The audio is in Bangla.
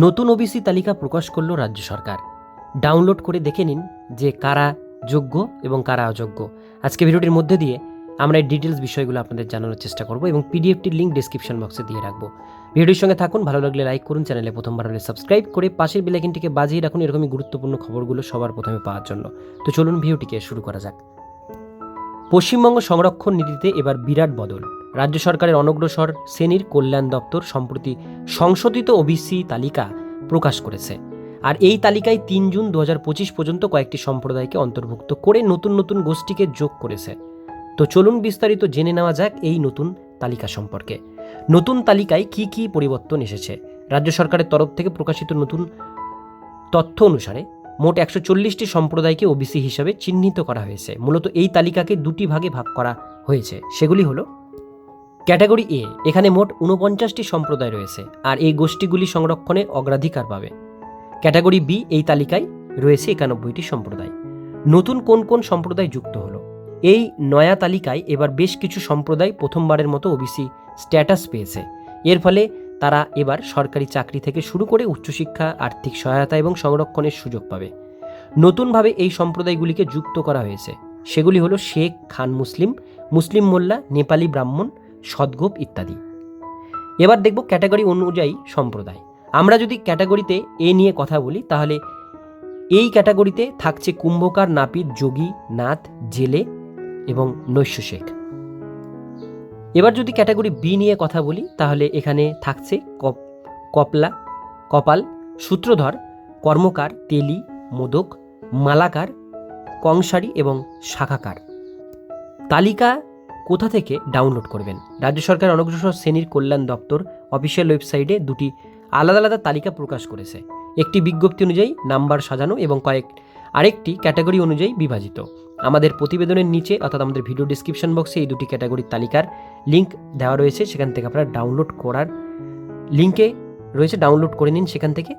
নতুন ওবিসি তালিকা প্রকাশ করল রাজ্য সরকার। ডাউনলোড করে দেখে নিন যে কারা যোগ্য এবং কারা অযোগ্য। আজকে ভিডিওটির মধ্যে দিয়ে আমরা এই ডিটেলস বিষয়গুলো আপনাদের জানানোর চেষ্টা করব এবং পিডিএফটির লিঙ্ক ডিসক্রিপশন বক্সে দিয়ে রাখব। ভিডিওর সঙ্গে থাকুন, ভালো লাগলে লাইক করুন, চ্যানেলে প্রথমবার হলে সাবস্ক্রাইব করে পাশের বেলাইকিনটিকে বাজিয়ে রাখুন এরকমই গুরুত্বপূর্ণ খবরগুলো সবার প্রথমে পাওয়ার জন্য। তো চলুন ভিডিওটিকে শুরু করা যাক। পশ্চিমবঙ্গ সংরক্ষণ নীতিতে এবার বিরাট বদল। রাজ্য সরকারের অনগ্রসর শ্রেণির কল্যাণ দপ্তর সম্প্রতি সংশোধিত ওবিসি তালিকা প্রকাশ করেছে। আর এই তালিকায় তিন জুন দু হাজার পঁচিশ পর্যন্ত কয়েকটি সম্প্রদায়কে অন্তর্ভুক্ত করে নতুন নতুন গোষ্ঠীকে যোগ করেছে। তো চলুন বিস্তারিত জেনে নেওয়া যাক এই নতুন তালিকা সম্পর্কে। নতুন তালিকায় কি কি পরিবর্তন এসেছে? রাজ্য সরকারের তরফ থেকে প্রকাশিত নতুন তথ্য অনুসারে মোট একশো চল্লিশটি সম্প্রদায়কে ওবিসি হিসাবে চিহ্নিত করা হয়েছে। মূলত এই তালিকাকে দুটি ভাগে ভাগ করা হয়েছে। সেগুলি হলো ক্যাটাগরি এ, এখানে মোট উনপঞ্চাশটি সম্প্রদায় রয়েছে, আর এই গোষ্ঠীগুলি সংরক্ষণে অগ্রাধিকার পাবে। ক্যাটাগরি বি, এই তালিকায় রয়েছে একানব্বইটি সম্প্রদায়। নতুন কোন কোন সম্প্রদায় যুক্ত হলো? এই নয়া তালিকায় এবার বেশ কিছু সম্প্রদায় প্রথমবারের মতো ওবিসি স্ট্যাটাস পেয়েছে। এর ফলে তারা এবার সরকারি চাকরি থেকে শুরু করে উচ্চশিক্ষা, আর্থিক সহায়তা এবং সংরক্ষণের সুযোগ পাবে। নতুনভাবে এই সম্প্রদায়গুলিকে যুক্ত করা হয়েছে। সেগুলি হলো শেখ, খান, মুসলিম মুসলিম মোল্লা, নেপালি ব্রাহ্মণ সদগোপ ইত্যাদি। এবার দেখব ক্যাটাগরি অনুযায়ী সম্প্রদায়। আমরা যদি ক্যাটাগরিতে এ নিয়ে কথা বলি, তাহলে এই ক্যাটাগরিতে থাকছে কুম্ভকার, নাপিত, যোগী, নাথ, জেলে এবং নৈশ শেখ। এবার যদি ক্যাটাগরি বি নিয়ে কথা বলি, তাহলে এখানে থাকছে কপ, কপলা, কপাল, সূত্রধর, কর্মকার, তেলি, মোদক, মালাকার, কংসারী এবং শাখাকার। তালিকা কোথা থেকে ডাউনলোড করবেন? রাজ্য সরকার অনগ্রসর শ্রেণির কল্যাণ দপ্তর অফিসিয়াল ওয়েবসাইটে দুটি আলাদা আলাদা তালিকা প্রকাশ করেছে। একটি বিজ্ঞপ্তি অনুযায়ী নাম্বার সাজানো এবং কয়েক, আরেকটি ক্যাটাগরি অনুযায়ী বিভাজিত। আমাদের প্রতিবেদনের নিচে অর্থাৎ আমাদের ভিডিও ডিসক্রিপশন বক্সে এই দুটি ক্যাটাগরির তালিকার লিঙ্ক দেওয়া রয়েছে। সেখান থেকে আপনারা ডাউনলোড করার লিঙ্কে রয়েছে, ডাউনলোড করে নিন সেখান থেকে।